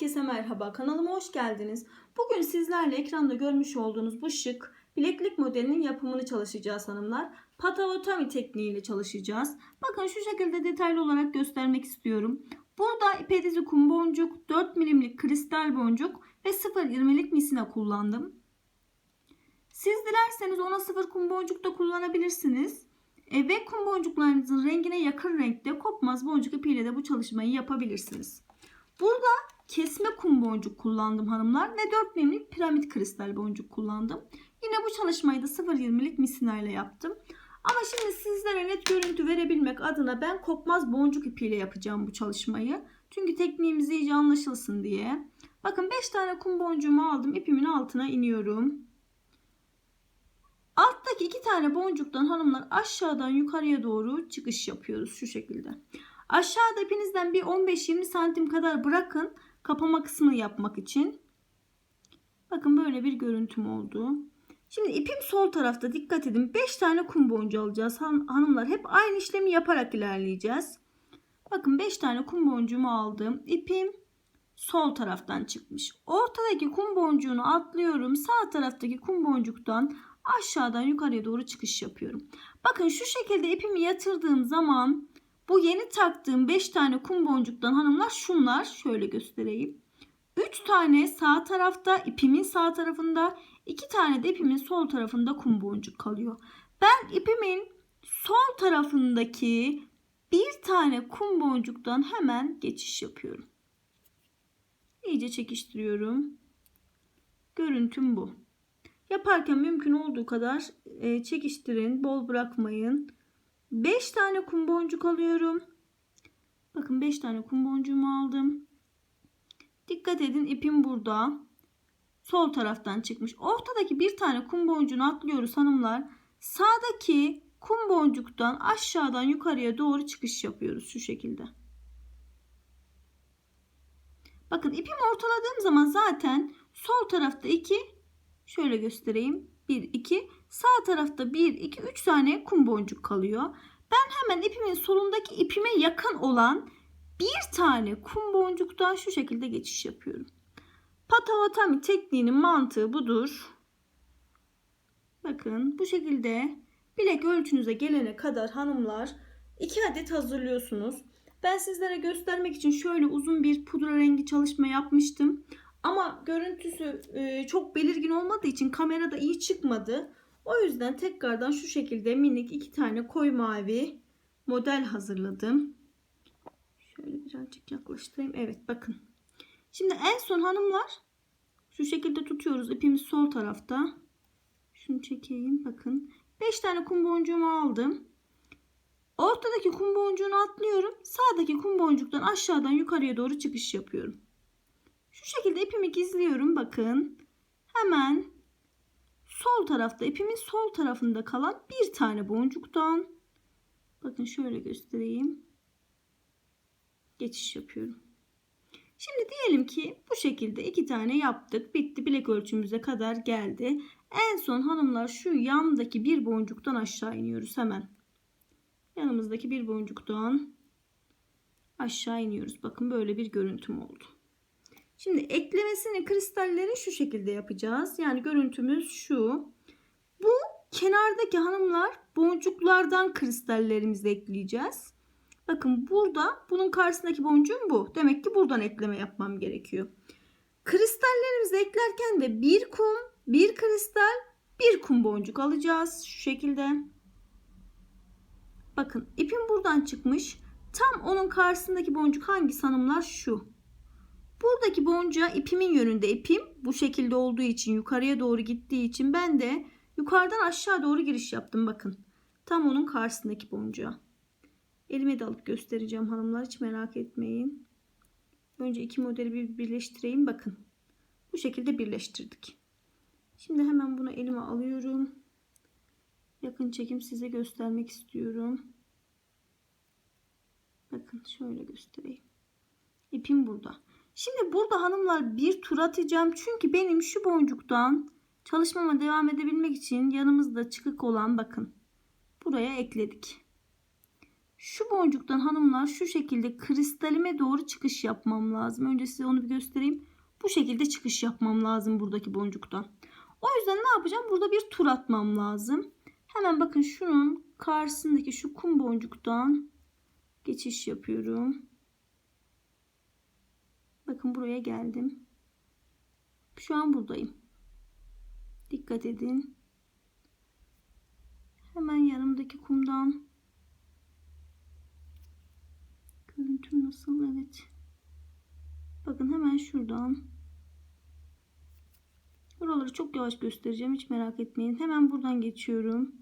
Herkese merhaba kanalıma hoş geldiniz. Bugün sizlerle ekranda görmüş olduğunuz bu şık bileklik modelinin yapımını çalışacağız hanımlar. Patavotami tekniğiyle çalışacağız. Bakın şu şekilde detaylı olarak göstermek istiyorum. Burada ipedizi kum boncuk, 4 milimlik kristal boncuk ve 0.20'lik misina kullandım. Siz dilerseniz ona 0 kum boncuk da kullanabilirsiniz. E, ve kum boncuklarınızın rengine yakın renkte kopmaz boncuk ipiyle de bu çalışmayı yapabilirsiniz. Kum boncuk kullandım hanımlar ve 4 milimlik piramit kristal boncuk kullandım. Yine bu çalışmayı da 0.20'lik misina ile yaptım. Ama şimdi sizlere net görüntü verebilmek adına ben kopmaz boncuk ipiyle yapacağım bu çalışmayı. Çünkü tekniğimiz iyice anlaşılsın diye. Bakın 5 tane kum boncuğumu aldım. ipimin altına iniyorum. Alttaki 2 tane boncuktan hanımlar aşağıdan yukarıya doğru çıkış yapıyoruz şu şekilde. Aşağıda ipinizden bir 15-20 santim kadar bırakın kapama kısmını yapmak için. Bakın böyle bir görüntüm oldu. Şimdi ipim sol tarafta dikkat edin. 5 tane kum boncuğu alacağız Han- hanımlar. Hep aynı işlemi yaparak ilerleyeceğiz. Bakın 5 tane kum boncuğumu aldım. İpim sol taraftan çıkmış. Ortadaki kum boncuğunu atlıyorum. Sağ taraftaki kum boncuktan aşağıdan yukarıya doğru çıkış yapıyorum. Bakın şu şekilde ipimi yatırdığım zaman bu yeni taktığım 5 tane kum boncuktan hanımlar şunlar. Şöyle göstereyim. 3 tane sağ tarafta ipimin sağ tarafında 2 tane de ipimin sol tarafında kum boncuk kalıyor. Ben ipimin sol tarafındaki bir tane kum boncuktan hemen geçiş yapıyorum. İyice çekiştiriyorum. Görüntüm bu. Yaparken mümkün olduğu kadar e, çekiştirin, bol bırakmayın. 5 tane kum boncuk alıyorum. Bakın 5 tane kum boncuğumu aldım. Dikkat edin ipim burada. Sol taraftan çıkmış. Ortadaki bir tane kum boncuğunu atlıyoruz hanımlar. Sağdaki kum boncuktan aşağıdan yukarıya doğru çıkış yapıyoruz şu şekilde. Bakın ipimi ortaladığım zaman zaten sol tarafta 2 şöyle göstereyim. 1 2 sağ tarafta 1 2 3 tane kum boncuk kalıyor. Ben hemen ipimin solundaki ipime yakın olan bir tane kum boncuktan şu şekilde geçiş yapıyorum. Patavatami tekniğinin mantığı budur. Bakın bu şekilde bilek ölçünüze gelene kadar hanımlar 2 adet hazırlıyorsunuz. Ben sizlere göstermek için şöyle uzun bir pudra rengi çalışma yapmıştım. Ama görüntüsü e, çok belirgin olmadığı için kamerada iyi çıkmadı. O yüzden tekrardan şu şekilde minik iki tane koyu mavi model hazırladım. Şöyle birazcık yaklaştırayım. Evet bakın. Şimdi en son hanımlar şu şekilde tutuyoruz. İpimiz sol tarafta. Şunu çekeyim. Bakın. 5 tane kum boncuğumu aldım. Ortadaki kum boncuğunu atlıyorum. Sağdaki kum boncuktan aşağıdan yukarıya doğru çıkış yapıyorum. Şu şekilde ipimi gizliyorum. Bakın. Hemen sol tarafta ipimin sol tarafında kalan bir tane boncuktan bakın şöyle göstereyim. Geçiş yapıyorum. Şimdi diyelim ki bu şekilde iki tane yaptık. Bitti. Bilek ölçümüze kadar geldi. En son hanımlar şu yandaki bir boncuktan aşağı iniyoruz hemen. Yanımızdaki bir boncuktan aşağı iniyoruz. Bakın böyle bir görüntüm oldu. Şimdi eklemesini kristalleri şu şekilde yapacağız. Yani görüntümüz şu. Bu kenardaki hanımlar boncuklardan kristallerimizi ekleyeceğiz. Bakın burada bunun karşısındaki boncuğum bu. Demek ki buradan ekleme yapmam gerekiyor. Kristallerimizi eklerken de bir kum, bir kristal, bir kum boncuk alacağız. Şu şekilde. Bakın ipim buradan çıkmış. Tam onun karşısındaki boncuk hangisi hanımlar? Şu. Buradaki boncuğa ipimin yönünde ipim bu şekilde olduğu için yukarıya doğru gittiği için ben de yukarıdan aşağı doğru giriş yaptım bakın. Tam onun karşısındaki boncuğa. Elime de alıp göstereceğim hanımlar hiç merak etmeyin. Önce iki modeli bir birleştireyim bakın. Bu şekilde birleştirdik. Şimdi hemen bunu elime alıyorum. Yakın çekim size göstermek istiyorum. Bakın şöyle göstereyim. İpim burada. Şimdi burada hanımlar bir tur atacağım. Çünkü benim şu boncuktan çalışmama devam edebilmek için yanımızda çıkık olan bakın. Buraya ekledik. Şu boncuktan hanımlar şu şekilde kristalime doğru çıkış yapmam lazım. Önce size onu bir göstereyim. Bu şekilde çıkış yapmam lazım buradaki boncuktan. O yüzden ne yapacağım? Burada bir tur atmam lazım. Hemen bakın şunun karşısındaki şu kum boncuktan geçiş yapıyorum. Bakın buraya geldim. Şu an buradayım. Dikkat edin. Hemen yanımdaki kumdan görüntüm nasıl? Evet. Bakın hemen şuradan Buraları çok yavaş göstereceğim. Hiç merak etmeyin. Hemen buradan geçiyorum.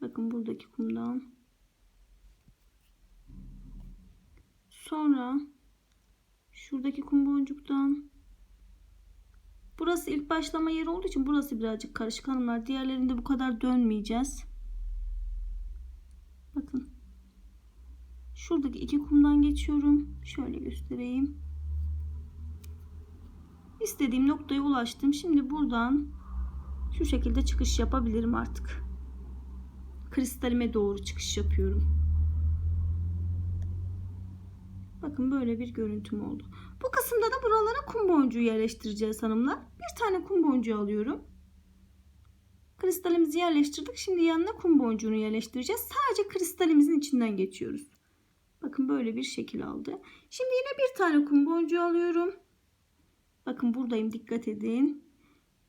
Bakın buradaki kumdan. Sonra şuradaki kum boncuktan. Burası ilk başlama yeri olduğu için burası birazcık karışık hanımlar. Diğerlerinde bu kadar dönmeyeceğiz. Bakın. Şuradaki iki kumdan geçiyorum. Şöyle göstereyim. İstediğim noktaya ulaştım. Şimdi buradan şu şekilde çıkış yapabilirim artık. Kristalime doğru çıkış yapıyorum. Bakın böyle bir görüntüm oldu. Bu kısımda da buralara kum boncuğu yerleştireceğiz hanımlar. Bir tane kum boncuğu alıyorum. Kristalimizi yerleştirdik. Şimdi yanına kum boncuğunu yerleştireceğiz. Sadece kristalimizin içinden geçiyoruz. Bakın böyle bir şekil aldı. Şimdi yine bir tane kum boncuğu alıyorum. Bakın buradayım dikkat edin.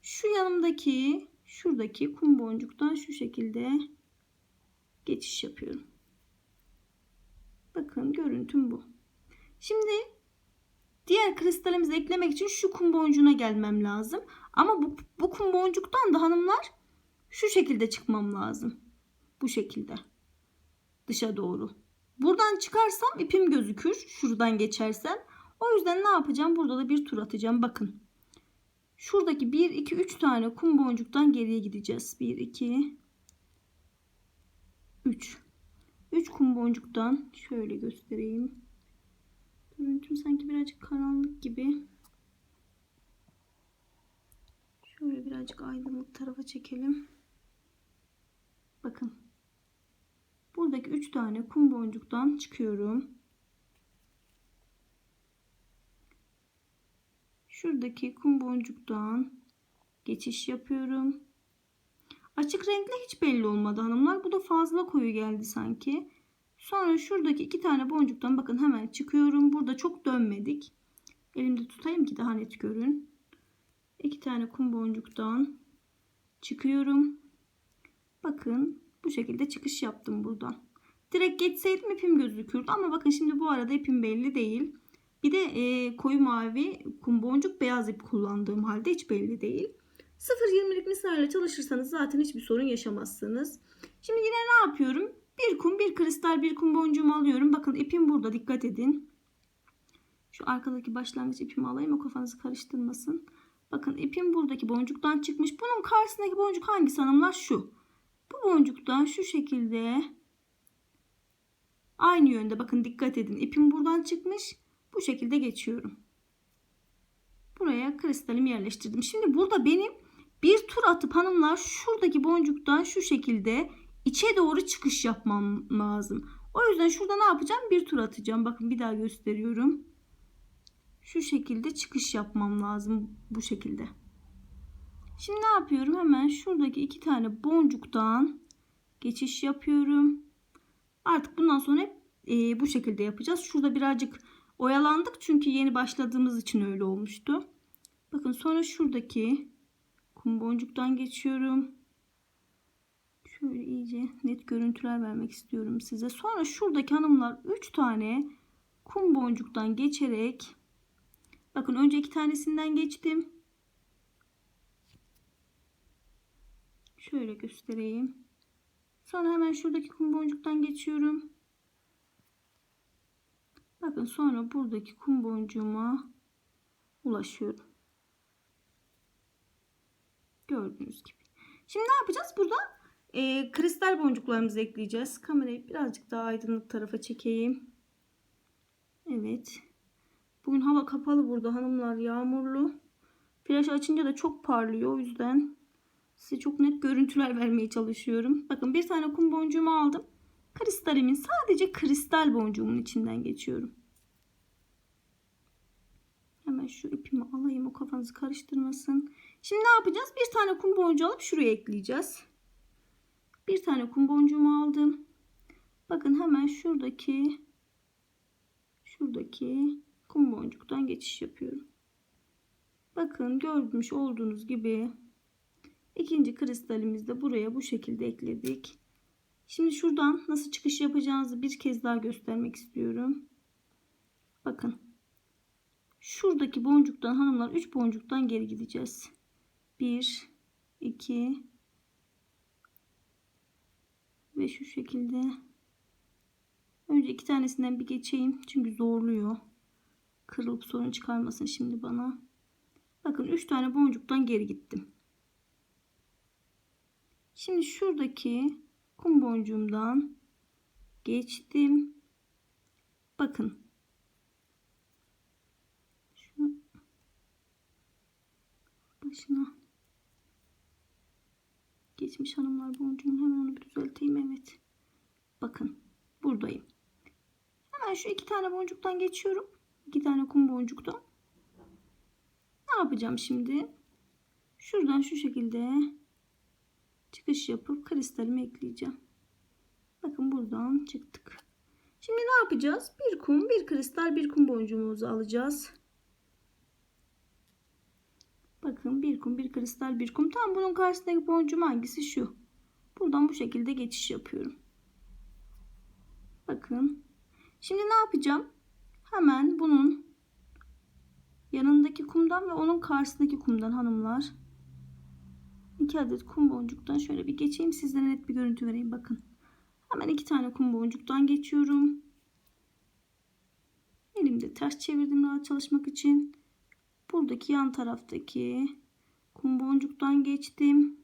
Şu yanımdaki şuradaki kum boncuktan şu şekilde geçiş yapıyorum. Bakın görüntüm bu. Şimdi diğer kristalimizi eklemek için şu kum boncuğuna gelmem lazım. Ama bu, bu kum boncuktan da hanımlar şu şekilde çıkmam lazım. Bu şekilde. Dışa doğru. Buradan çıkarsam ipim gözükür. Şuradan geçersem. O yüzden ne yapacağım? Burada da bir tur atacağım. Bakın. Şuradaki 1, 2, 3 tane kum boncuktan geriye gideceğiz. 1, 2, 3. 3 kum boncuktan şöyle göstereyim. Görüntüm sanki birazcık karanlık gibi. Şöyle birazcık aydınlık tarafa çekelim. Bakın. Buradaki 3 tane kum boncuktan çıkıyorum. Şuradaki kum boncuktan geçiş yapıyorum. Açık renkli hiç belli olmadı hanımlar. Bu da fazla koyu geldi sanki. Sonra şuradaki iki tane boncuktan bakın hemen çıkıyorum. Burada çok dönmedik. Elimde tutayım ki daha net görün. İki tane kum boncuktan çıkıyorum. Bakın bu şekilde çıkış yaptım buradan. Direkt geçseydim ipim gözükürdü ama bakın şimdi bu arada ipim belli değil. Bir de e, koyu mavi kum boncuk beyaz ip kullandığım halde hiç belli değil. 0.20'lik misal çalışırsanız zaten hiçbir sorun yaşamazsınız. Şimdi yine ne yapıyorum? Bir kum, bir kristal, bir kum boncuğumu alıyorum. Bakın ipim burada dikkat edin. Şu arkadaki başlangıç ipimi alayım o kafanızı karıştırmasın. Bakın ipim buradaki boncuktan çıkmış. Bunun karşısındaki boncuk hangisi hanımlar? Şu. Bu boncuktan şu şekilde aynı yönde bakın dikkat edin. İpim buradan çıkmış. Bu şekilde geçiyorum. Buraya kristalimi yerleştirdim. Şimdi burada benim bir tur atıp hanımlar şuradaki boncuktan şu şekilde içe doğru çıkış yapmam lazım. O yüzden şurada ne yapacağım? Bir tur atacağım. Bakın bir daha gösteriyorum. Şu şekilde çıkış yapmam lazım. Bu şekilde. Şimdi ne yapıyorum? Hemen şuradaki iki tane boncuktan geçiş yapıyorum. Artık bundan sonra hep e, bu şekilde yapacağız. Şurada birazcık oyalandık çünkü yeni başladığımız için öyle olmuştu. Bakın sonra şuradaki kum boncuktan geçiyorum. Şöyle iyice net görüntüler vermek istiyorum size. Sonra şuradaki hanımlar 3 tane kum boncuktan geçerek bakın önce iki tanesinden geçtim. Şöyle göstereyim. Sonra hemen şuradaki kum boncuktan geçiyorum. Bakın sonra buradaki kum boncuğuma ulaşıyorum. Gördüğünüz gibi. Şimdi ne yapacağız? Burada e, kristal boncuklarımızı ekleyeceğiz. Kamerayı birazcık daha aydınlık tarafa çekeyim. Evet. Bugün hava kapalı burada hanımlar. Yağmurlu. Flaş açınca da çok parlıyor. O yüzden size çok net görüntüler vermeye çalışıyorum. Bakın bir tane kum boncuğumu aldım. kristalimin sadece kristal boncuğumun içinden geçiyorum. Hemen şu ipimi alayım o kafanızı karıştırmasın. Şimdi ne yapacağız? Bir tane kum boncuğu alıp şuraya ekleyeceğiz. Bir tane kum boncuğumu aldım. Bakın hemen şuradaki şuradaki kum boncuktan geçiş yapıyorum. Bakın görmüş olduğunuz gibi ikinci kristalimizi de buraya bu şekilde ekledik. Şimdi şuradan nasıl çıkış yapacağınızı bir kez daha göstermek istiyorum. Bakın. Şuradaki boncuktan hanımlar 3 boncuktan geri gideceğiz. 1 2 ve şu şekilde önce iki tanesinden bir geçeyim. Çünkü zorluyor. Kırılıp sorun çıkarmasın şimdi bana. Bakın 3 tane boncuktan geri gittim. Şimdi şuradaki kum boncuğumdan geçtim. Bakın. Şu başına geçmiş hanımlar boncuğumu hemen onu bir düzelteyim evet. Bakın buradayım. Hemen şu iki tane boncuktan geçiyorum. İki tane kum boncuktan ne yapacağım şimdi? Şuradan şu şekilde çıkış yapıp kristalimi ekleyeceğim. Bakın buradan çıktık. Şimdi ne yapacağız? Bir kum bir kristal bir kum boncuğumuzu alacağız Bakın bir kum, bir kristal, bir kum. Tam bunun karşısındaki boncuğum hangisi? Şu. Buradan bu şekilde geçiş yapıyorum. Bakın. Şimdi ne yapacağım? Hemen bunun yanındaki kumdan ve onun karşısındaki kumdan hanımlar. iki adet kum boncuktan şöyle bir geçeyim. Sizlere net bir görüntü vereyim. Bakın. Hemen iki tane kum boncuktan geçiyorum. Elimde ters çevirdim rahat çalışmak için buradaki yan taraftaki kum boncuktan geçtim.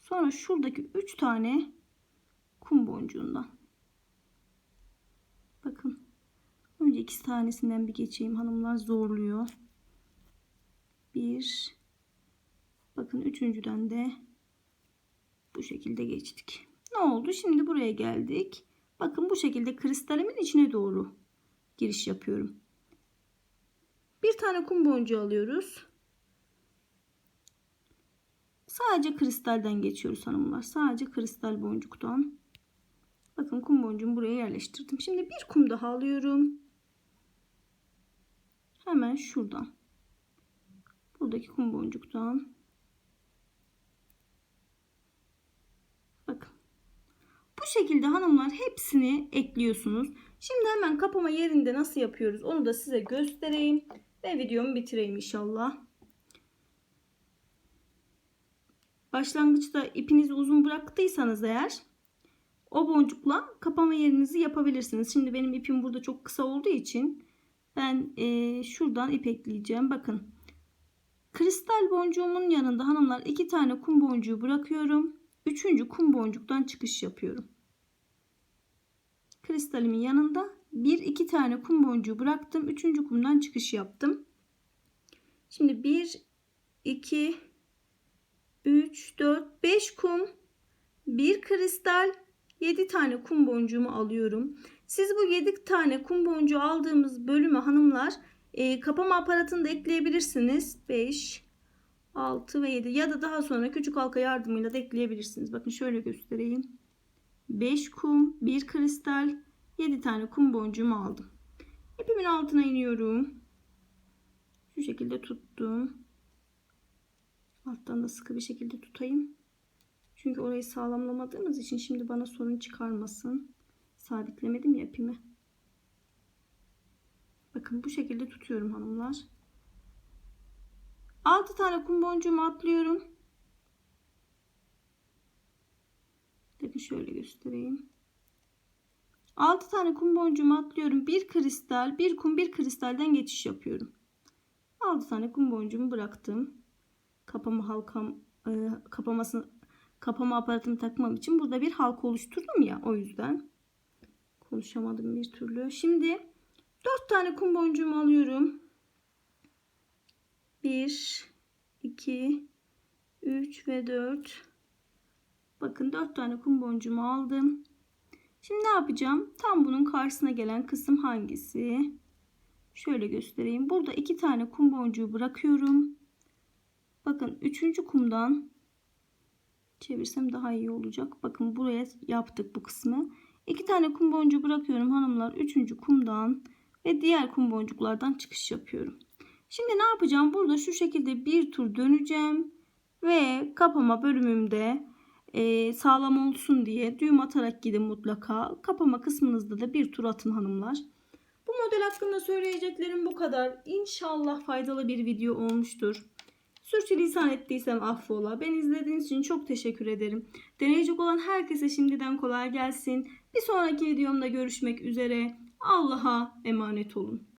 Sonra şuradaki 3 tane kum boncuğundan. Bakın. Önce iki tanesinden bir geçeyim. Hanımlar zorluyor. Bir. Bakın üçüncüden de bu şekilde geçtik. Ne oldu? Şimdi buraya geldik. Bakın bu şekilde kristalimin içine doğru giriş yapıyorum. Bir tane kum boncuğu alıyoruz. Sadece kristalden geçiyoruz hanımlar. Sadece kristal boncuktan. Bakın kum boncuğumu buraya yerleştirdim. Şimdi bir kum daha alıyorum. Hemen şuradan. Buradaki kum boncuktan. Bakın. Bu şekilde hanımlar hepsini ekliyorsunuz. Şimdi hemen kapama yerinde nasıl yapıyoruz onu da size göstereyim. Ve videomu bitireyim inşallah. Başlangıçta ipinizi uzun bıraktıysanız eğer o boncukla kapama yerinizi yapabilirsiniz. Şimdi benim ipim burada çok kısa olduğu için ben e, şuradan ip ekleyeceğim. Bakın kristal boncuğumun yanında hanımlar iki tane kum boncuğu bırakıyorum. Üçüncü kum boncuktan çıkış yapıyorum. Kristalimin yanında bir iki tane kum boncuğu bıraktım. Üçüncü kumdan çıkış yaptım. Şimdi bir, iki, üç, dört, beş kum, bir kristal, yedi tane kum boncuğumu alıyorum. Siz bu yedi tane kum boncuğu aldığımız bölümü hanımlar e, kapama aparatını da ekleyebilirsiniz. 5, 6 ve 7 ya da daha sonra küçük halka yardımıyla da ekleyebilirsiniz. Bakın şöyle göstereyim. 5 kum, 1 kristal, 7 tane kum boncuğumu aldım. İpimin altına iniyorum. Şu şekilde tuttum. Alttan da sıkı bir şekilde tutayım. Çünkü orayı sağlamlamadığımız için şimdi bana sorun çıkarmasın. Sabitlemedim ya ipimi. Bakın bu şekilde tutuyorum hanımlar. 6 tane kum boncuğumu atlıyorum. Bakın şöyle göstereyim. 6 tane kum boncuğumu atlıyorum. Bir kristal, bir kum, bir kristalden geçiş yapıyorum. 6 tane kum boncuğumu bıraktım. Kapama halkam e, kapamasını kapama aparatını takmam için burada bir halka oluşturdum ya o yüzden konuşamadım bir türlü. Şimdi 4 tane kum boncuğumu alıyorum. 1 2 3 ve 4 Bakın 4 tane kum boncuğumu aldım. Şimdi ne yapacağım? Tam bunun karşısına gelen kısım hangisi? Şöyle göstereyim. Burada iki tane kum boncuğu bırakıyorum. Bakın üçüncü kumdan çevirsem daha iyi olacak. Bakın buraya yaptık bu kısmı. İki tane kum boncuğu bırakıyorum hanımlar. Üçüncü kumdan ve diğer kum boncuklardan çıkış yapıyorum. Şimdi ne yapacağım? Burada şu şekilde bir tur döneceğim. Ve kapama bölümümde e, sağlam olsun diye düğüm atarak gidin mutlaka. Kapama kısmınızda da bir tur atın hanımlar. Bu model hakkında söyleyeceklerim bu kadar. İnşallah faydalı bir video olmuştur. Sürçülisan ettiysem affola. Ben izlediğiniz için çok teşekkür ederim. Deneyecek olan herkese şimdiden kolay gelsin. Bir sonraki videomda görüşmek üzere. Allah'a emanet olun.